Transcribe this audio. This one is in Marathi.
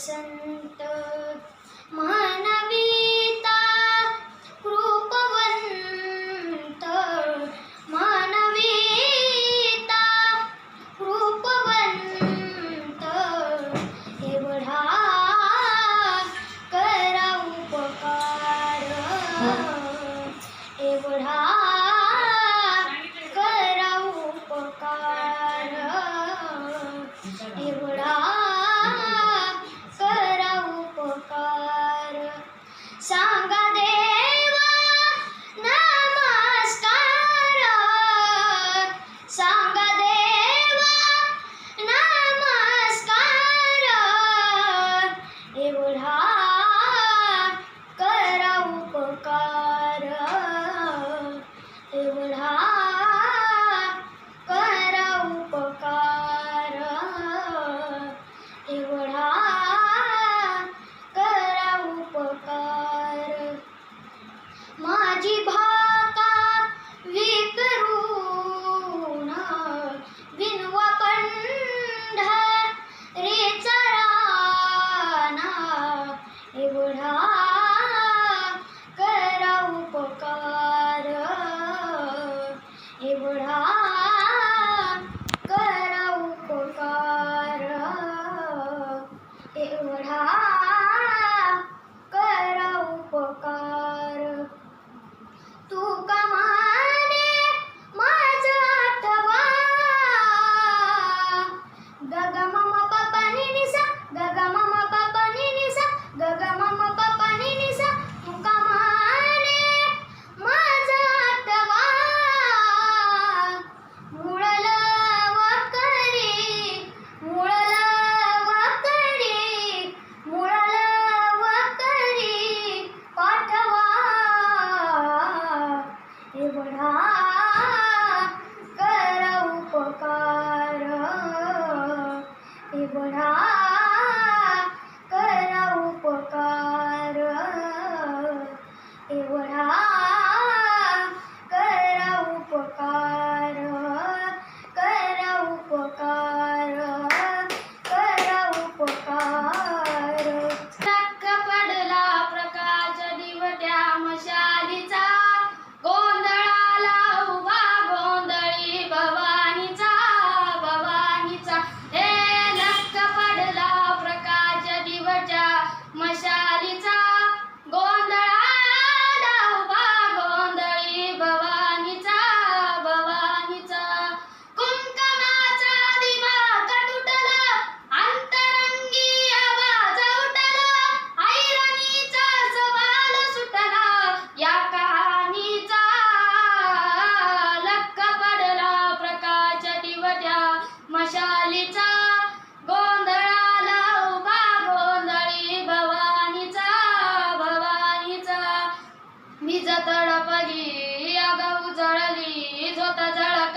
संत मानवीता कृपवंत मानवीता कृपवंत एवढा करा उपकार एवढा ओढ़ा जळपली आग उजळली झोता जळप